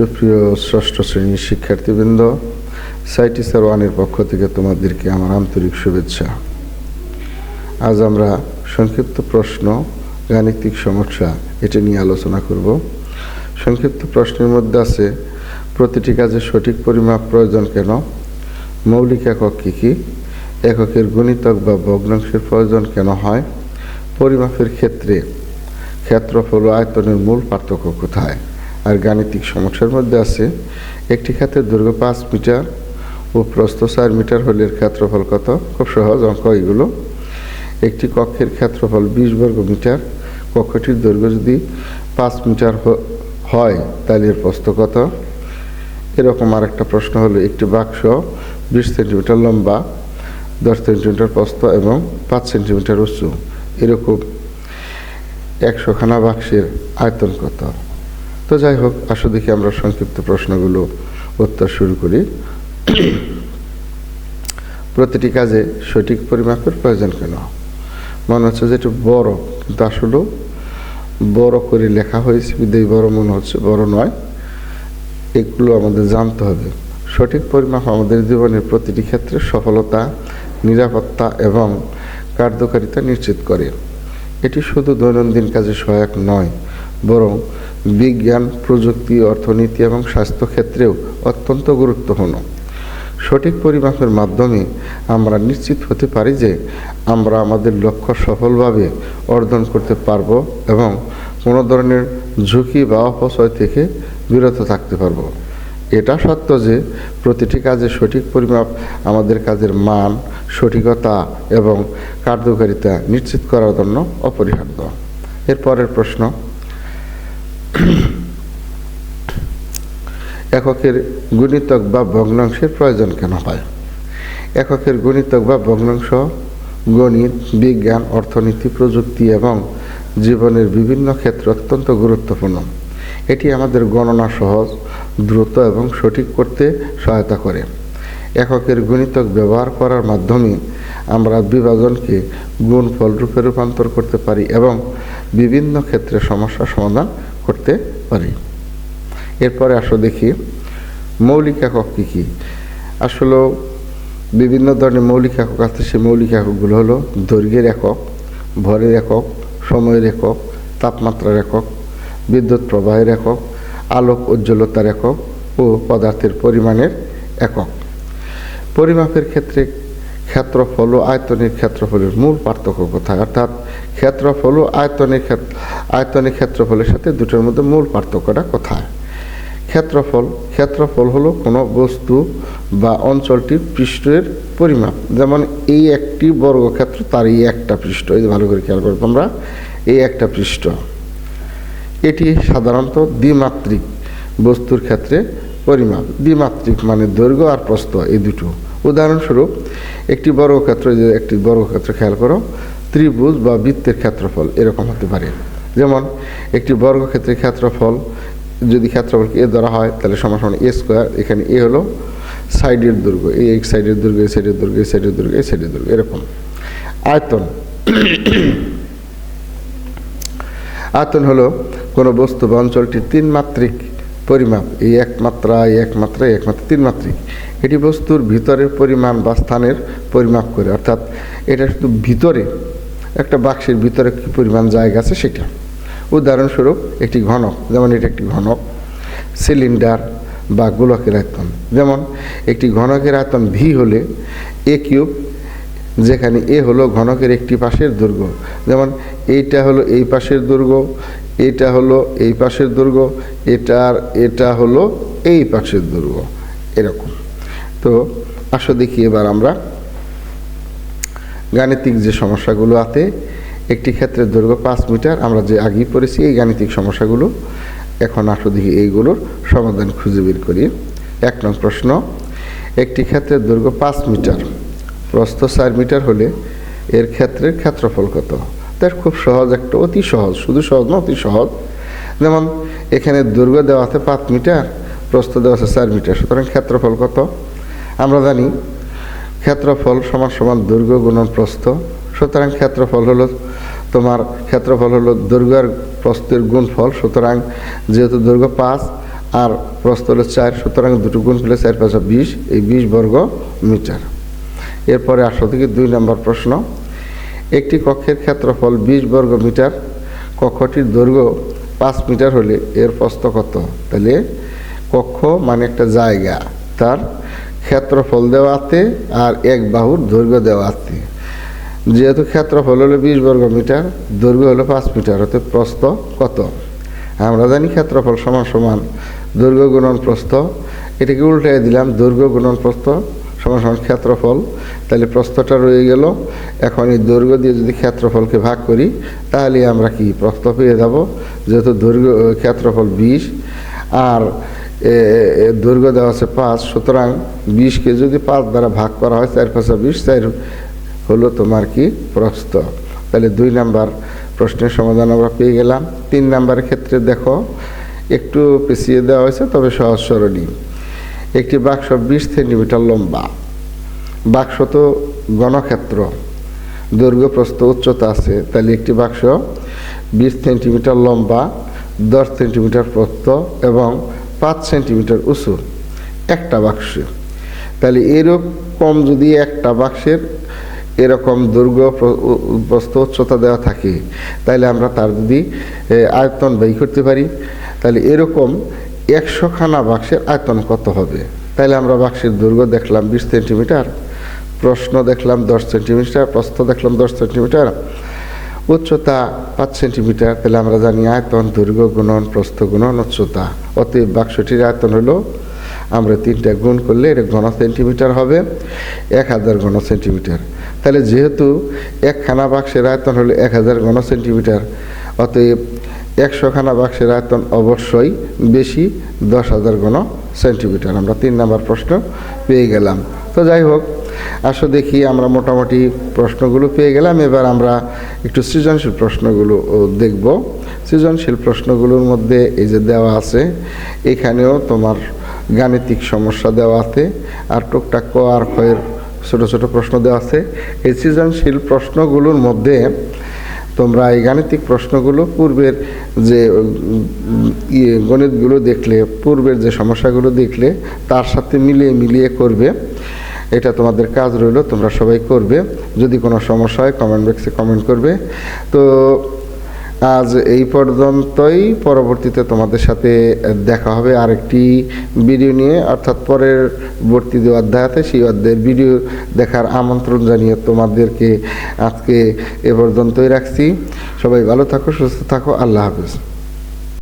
সুপ্রিয় ষষ্ঠ শ্রেণির শিক্ষার্থীবৃন্দ সাইটিসার ওয়ানের পক্ষ থেকে তোমাদেরকে আমার আন্তরিক শুভেচ্ছা। আজ আমরা সংক্ষিপ্ত প্রশ্ন, গাণিতিক সমস্যা, এটা নিয়ে আলোচনা করব। সংক্ষিপ্ত প্রশ্নের মধ্যে আছে, প্রতিটি কাজে সঠিক পরিমাপ প্রয়োজন কেন? মৌলিক একক কী কী? এককের গুণিতক বা ভগ্নাংশের প্রয়োজন কেন হয়? পরিমাপের ক্ষেত্রে ক্ষেত্রফল আয়তনের মূল পার্থক্য কোথায়? আর গাণিতিক সমস্যার মধ্যে আছে। একটি ক্ষেত্রের দৈর্ঘ্য পাঁচ মিটার ও প্রস্থ চার মিটার হলে এর ক্ষেত্রফল কত? খুব সহজ অঙ্ক এগুলো। একটি কক্ষের ক্ষেত্রফল বিশ বর্গ মিটার। কক্ষটির দৈর্ঘ্য যদি পাঁচ মিটার হয়, তাহলে এর প্রস্থ কত? এরকম আর একটা প্রশ্ন হলো, একটি বাক্স বিশ সেন্টিমিটার লম্বা, দশ সেন্টিমিটার প্রস্থ এবং পাঁচ সেন্টিমিটার উঁচু। এরকম একশোখানা বাক্সের আয়তন কত? তো যাই হোক, আসো দেখি আমরা সংক্ষিপ্ত প্রশ্নগুলো, উত্তর শুরু করি। প্রতিটি কাজে সঠিক পরিমাপের প্রয়োজন কেন? মনে হচ্ছে যে একটু বড়, কিন্তু আসলেও বড় করে লেখা হয়েছে, বিদেয় বড় মনে হচ্ছে, বড় নয়। এগুলো আমাদের জানতে হবে। সঠিক পরিমাপ আমাদের জীবনের প্রতিটি ক্ষেত্রে সফলতা, নিরাপত্তা এবং কার্যকারিতা নিশ্চিত করে। এটি শুধু দৈনন্দিন কাজে সহায়ক নয় বরং বিজ্ঞান, প্রযুক্তি, অর্থনীতি এবং স্বাস্থ্য ক্ষেত্রেও অত্যন্ত গুরুত্বপূর্ণ। সঠিক পরিমাপের মাধ্যমে আমরা নিশ্চিত হতে পারি যে আমরা আমাদের লক্ষ্য সফলভাবে অর্জন করতে পারব এবং কোনো ধরনের ঝুঁকি বা অপচয় থেকে বিরত থাকতে পারব। এটা সত্য যে প্রতিটি কাজে সঠিক পরিমাপ আমাদের কাজের মান, সঠিকতা এবং কার্যকারিতা নিশ্চিত করার জন্য অপরিহার্য। এরপরের প্রশ্ন এককের গুণিতক বা ভগ্নাংশের প্রয়োজন কেন হয়? এককের গুণিতক বা ভগ্নাংশ গণিত, বিজ্ঞান, অর্থনীতি, প্রযুক্তি এবং জীবনের বিভিন্ন ক্ষেত্রে অত্যন্ত গুরুত্বপূর্ণ। এটি আমাদের গণনা সহজ, দ্রুত এবং সঠিক করতে সহায়তা করে। এককের গুণিতক ব্যবহার করার মাধ্যমে আমরা বিভাজনকে গুণ ফলরূপে রূপান্তর করতে পারি এবং বিভিন্ন ক্ষেত্রে সমস্যা সমাধান করতে পারি। এরপরে আসো দেখি, মৌলিক একক কী কী? আসলে বিভিন্ন ধরনের মৌলিক একক আছে, সেই মৌলিক এককগুলো হলো দৈর্ঘ্যের একক, ভরের একক, সময়ের একক, তাপমাত্রার একক, বিদ্যুৎ প্রবাহের একক, আলোক উজ্জ্বলতার একক ও পদার্থের পরিমাণের একক। পরিমাপের ক্ষেত্রে ক্ষেত্রফল ও আয়তনের ক্ষেত্রফলের মূল পার্থক্য কোথায়? অর্থাৎ ক্ষেত্রফল ও আয়তনের আয়তনের ক্ষেত্রফলের সাথে দুটোর মধ্যে মূল পার্থক্যটা কোথায়? ক্ষেত্রফল ক্ষেত্রফল হলো কোনো বস্তু বা অঞ্চলটির পৃষ্ঠের পরিমাপ। যেমন এই একটি বর্গক্ষেত্র, তার এই একটা পৃষ্ঠ। এই ভালো করে খেয়াল করব আমরা এই একটা পৃষ্ঠ। এটি সাধারণত দ্বিমাত্রিক বস্তুর ক্ষেত্রে পরিমাপ। দ্বিমাত্রিক মানে দৈর্ঘ্য আর প্রস্থ, এই দুটো। উদাহরণস্বরূপ, একটি বর্গক্ষেত্র যে একটি বর্গক্ষেত্র খেয়াল করো, ত্রিভুজ বা বৃত্তের ক্ষেত্রফল, এরকম হতে পারে। যেমন, একটি বর্গক্ষেত্রের ক্ষেত্রফল যদি ক্ষেত্রফলকে এ ধরা হয়, তাহলে সমান সমান এ স্কোয়ার এখানে এ হলো সাইডের দুর্গ এই এক সাইডের দৈর্ঘ্য এই সাইডের দৈর্ঘ্য এই সাইডের দৈর্ঘ্য এই সাইডের দুর্গ, এরকম। আয়তন। আয়তন হলো কোনো বস্তু বা অঞ্চলটির তিন মাত্রিক পরিমাপ, এই এক মাত্রা, এই এক মাত্রা, এই এক মাত্রা, তিন মাত্রিক। এটি বস্তুর ভিতরের পরিমাণ বা স্থানের পরিমাপ করে, অর্থাৎ এটা শুধু ভিতরে, একটা বাক্সের ভিতরে কী পরিমাণ জায়গা আছে সেটা। উদাহরণস্বরূপ একটি ঘনক, যেমন এটা একটি ঘনক সিলিন্ডার বা গোলকের আয়তন। যেমন একটি ঘনকের আয়তন ভি হলে এ কিউব যেখানে এ হলো ঘনকের একটি পাশের দুর্গ। যেমন এইটা হলো এই পাশের দুর্গ, এটা হলো এই পাশের দৈর্ঘ্য এটার এটা হলো এই পাশের দুর্গ। এরকম। তো আসো দেখি এবার আমরা গাণিতিক যে সমস্যাগুলো আছে একটি ক্ষেত্রে দৈর্ঘ্য পাঁচ মিটার, আমরা যে আগেই পড়েছি এই গাণিতিক সমস্যাগুলো, এখন আসো দেখি এইগুলোর সমাধান খুঁজে বের করি। এক নং প্রশ্ন, একটি ক্ষেত্রের দৈর্ঘ্য পাঁচ মিটার, প্রস্থ চার মিটার হলে এর ক্ষেত্রের ক্ষেত্রফল কত? তার খুব সহজ একটা, অতি সহজ, শুধু সহজ না, অতি সহজ। যেমন, এখানে দৈর্ঘ্য দেওয়া আছে পাঁচ মিটার, প্রস্থ দেওয়া আছে চার মিটার, সুতরাং ক্ষেত্রফল কত? আমরা জানি, ক্ষেত্রফল সমান সমান দৈর্ঘ্য গুণন প্রস্থ সুতরাং ক্ষেত্রফল হলো তোমার ক্ষেত্রফল হলো দৈর্ঘ্য আর প্রস্থের গুণফল, সুতরাং যেহেতু দৈর্ঘ্য পাঁচ আর প্রস্থ হলো চার, সুতরাং দুটো গুণ পেলে চার পাঁচশো বিশ, এই বিশ বর্গ মিটার। এরপরে আসো থেকে দুই নম্বর প্রশ্ন। একটি কক্ষের ক্ষেত্রফল বিশ বর্গ মিটার, কক্ষটির দৈর্ঘ্য পাঁচ মিটার হলে এর প্রস্থ কত? তাহলে কক্ষ মানে একটা জায়গা, তার ক্ষেত্রফল দেওয়াতে আর এক বাহুর দৈর্ঘ্য দেওয়াতে। যেহেতু ক্ষেত্রফল হলো বিশ বর্গ মিটার, দৈর্ঘ্য হলো পাঁচ মিটার অর্থাৎ প্রস্থ কত? আমরা জানি ক্ষেত্রফল সমান সমান দৈর্ঘ্য গুণন প্রস্থ। এটাকে উল্টে দিলাম, দৈর্ঘ্য গুণন প্রস্থ সমান সমান ক্ষেত্রফল। তাহলে প্রস্থটা রয়ে গেল। এখন এই দৈর্ঘ্য দিয়ে যদি ক্ষেত্রফলকে ভাগ করি, তাহলে আমরা কি প্রস্থ পেয়ে যাব? যেহেতু দৈর্ঘ্য ক্ষেত্রফল বিশ, আর দৈর্ঘ্য দেওয়া আছে পাঁচ, সুতরাং বিশকে যদি পাঁচ দ্বারা ভাগ করা হয়, চার পাঁচা বিশ, চার হলো তোমার কি প্রস্থ তাহলে দুই নাম্বার প্রশ্নের সমাধান আমরা পেয়ে গেলাম। তিন নাম্বারের ক্ষেত্রে দেখো, একটু পিছিয়ে দেওয়া হয়েছে, তবে সহজ সরলই একটি বাক্স বিশ সেন্টিমিটার লম্বা। বাক্স তো গণক্ষেত্র দৈর্ঘ্য প্রস্থ উচ্চতা আছে। তাহলে একটি বাক্স বিশ সেন্টিমিটার লম্বা, দশ সেন্টিমিটার প্রস্থ এবং পাঁচ সেন্টিমিটার উঁচু। একটা বাক্স। তাহলে এরকম যদি একটা বাক্সের এরকম দুর্গ প্র- উ- উ- প্রস্থ উচ্চতা দেওয়া থাকে তাহলে আমরা তার যদি আয়তন ব্যয় করতে পারি তাহলে এরকম একশোখানা বাক্সের আয়তন কত হবে? তাহলে আমরা বাক্সের দৈর্ঘ্য দেখলাম বিশ সেন্টিমিটার, প্রশ্ন দেখলাম দশ সেন্টিমিটার, প্রস্থ দেখলাম দশ সেন্টিমিটার, উচ্চতা পাঁচ সেন্টিমিটার তাহলে আমরা জানি আয়তন দৈর্ঘ্য গুণন, প্রস্থ, গুণন, উচ্চতা। অতএব বাক্সটির আয়তন হলো আমরা তিনটা গুণ করলে এটা ঘন সেন্টিমিটার হবে, এক হাজার ঘন সেন্টিমিটার। তাহলে যেহেতু একখানা বাক্সের আয়তন হলো এক হাজার ঘন সেন্টিমিটার, অতএব একশোখানা বাক্সের আয়তন অবশ্যই বেশি দশ হাজার ঘন সেন্টিমিটার। আমরা তিন নাম্বার প্রশ্ন পেয়ে গেলাম। তো যাই হোক, আসো দেখি আমরা মোটামুটি প্রশ্নগুলো পেয়ে গেলাম। এবার আমরা একটু সৃজনশীল প্রশ্নগুলো দেখব। সৃজনশীল প্রশ্নগুলোর মধ্যে এই যে দেওয়া আছে, এখানেও তোমার গাণিতিক সমস্যা দেওয়া আছে, আর টুকটাক ক আর ক্ষয়ের ছোটো ছোটো প্রশ্ন দেওয়া আছে। এই সৃজনশীল প্রশ্নগুলোর মধ্যে তোমরা এই গাণিতিক প্রশ্নগুলো পূর্বের যে ইয়ে গণিতগুলো দেখলে, পূর্বের যে সমস্যাগুলো দেখলে, তার সাথে মিলিয়ে মিলিয়ে করবে। এটা তোমাদের কাজ রইল, তোমরা সবাই করবে। যদি কোনো সমস্যা হয় কমেন্ট বক্সে কমেন্ট করবে। তো আজ এই পর্যন্তই। পরবর্তীতে তোমাদের সাথে দেখা হবে আরেকটি ভিডিও নিয়ে। অর্থাৎ পরের বর্তী যে অধ্যায় আছে সেই অধ্যায়ের ভিডিও দেখার আমন্ত্রণ জানিয়ে তোমাদেরকে আজকে এ পর্যন্তই রাখছি। সবাই ভালো থাকো, সুস্থ থাকো। আল্লাহ হাফিজ।